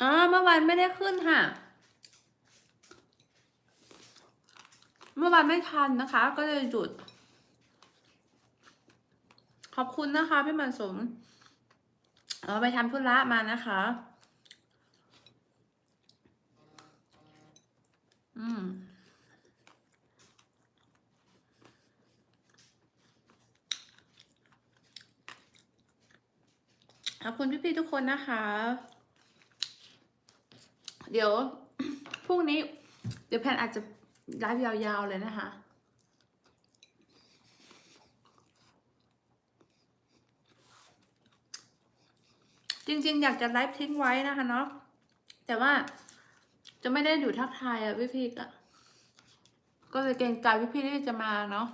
อ๋อเมื่อวานไม่ได้ขึ้นค่ะ เมื่อวานไม่ทันนะคะ ก็เลยหยุด ขอบคุณนะคะพี่มันสมเออไปทำธุระมานะคะ อืมขอบคุณพี่ๆทุกคนนะคะ เดี๋ยวพรุ่งนี้ เดี๋ยวแพนอาจจะไลฟ์ยาวๆเลยนะคะ จริงๆ อยากจะไลฟ์ทิ้งไว้นะคะเนาะแต่ว่าจะไม่ได้อยู่ทักทายอะพี่ๆก็ก็เลยเกรงใจพี่ๆที่จะมาเนาะ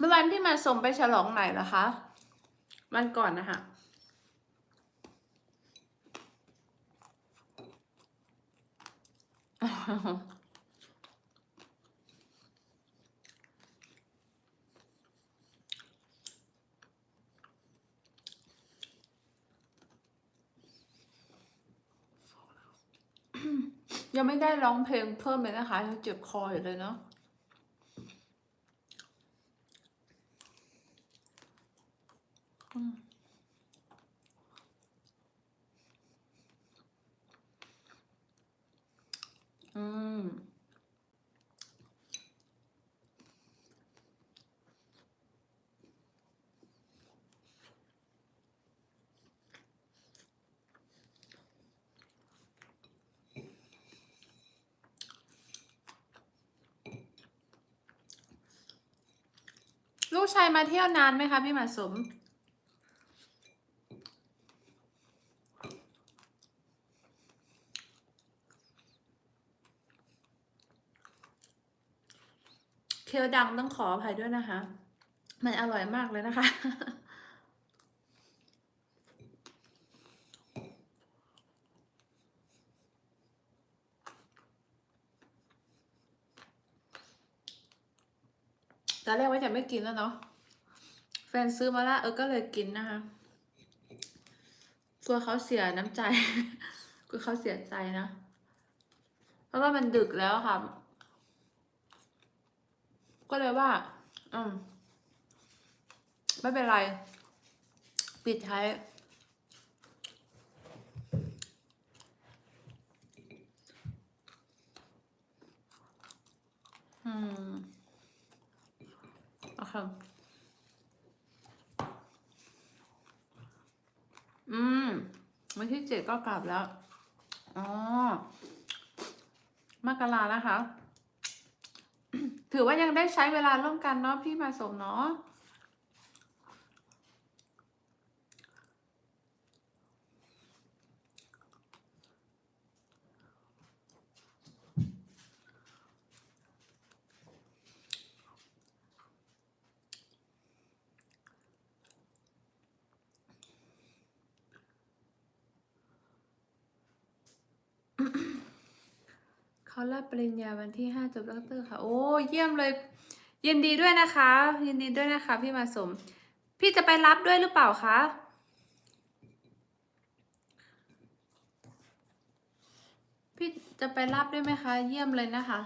เมื่อวันที่มาส่งไปฉลองไหนเหรอคะ วันก่อนนะคะยังไม่ได้ร้องเพลงเพิ่มเลยนะคะยังเจ็บคออยู่เลยเนาะ อืมอืม ลูกชายมาเที่ยวนานไหมคะพี่หมาสม เคี้ยวดังต้องขออภัยด้วยนะคะ มันอร่อยมากเลยนะคะ ตอนแรกว่าจะไม่กินแล้วเนาะ แฟนซื้อมาละเออก็เลยกินนะคะ กลัวเขาเสียน้ำใจ กลัวเขาเสียใจนะ เพราะว่ามันดึกแล้วค่ะ ก็เลยว่า อืม ไม่เป็นไร ปิดท้ายอืมโอเคอืมวันที่เจ็ดก็กลับแล้ว อ๋อมกรานะคะ ถือว่ายังได้ใช้เวลาร่วมกันเนาะพี่มาสมเนาะ เขารับปริญญาวันที่ห้าจบด็อกเตอร์ค่ะ โอ้เยี่ยมเลย ยินดีด้วยนะคะ ยินดีด้วยนะคะ พี่มาสม พี่จะไปรับด้วยหรือเปล่าคะพี่จะไปรับด้วยไหมคะ เยี่ยมเลยนะคะ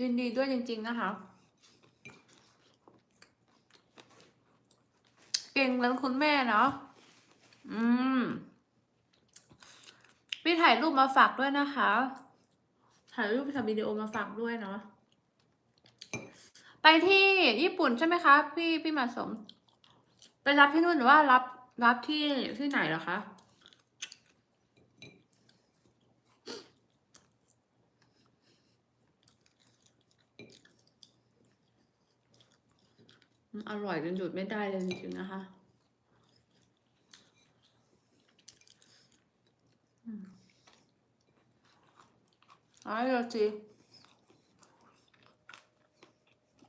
ยินดีด้วยจริง ๆ นะคะ เก่งเหมือนคุณแม่เนาะอืม พี่ถ่ายรูปมาฝากด้วยนะคะ ถ่ายรูปทำวิดีโอมาฝากด้วยเนาะ ไปที่ญี่ปุ่นใช่ไหมคะ พี่พี่มาสม ไปรับที่นู่นหรือว่ารับรับที่ที่ไหนเหรอคะอืมอร่อยจนหยุดไม่ได้เลยจริงๆนะคะ 아이러티.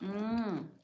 음.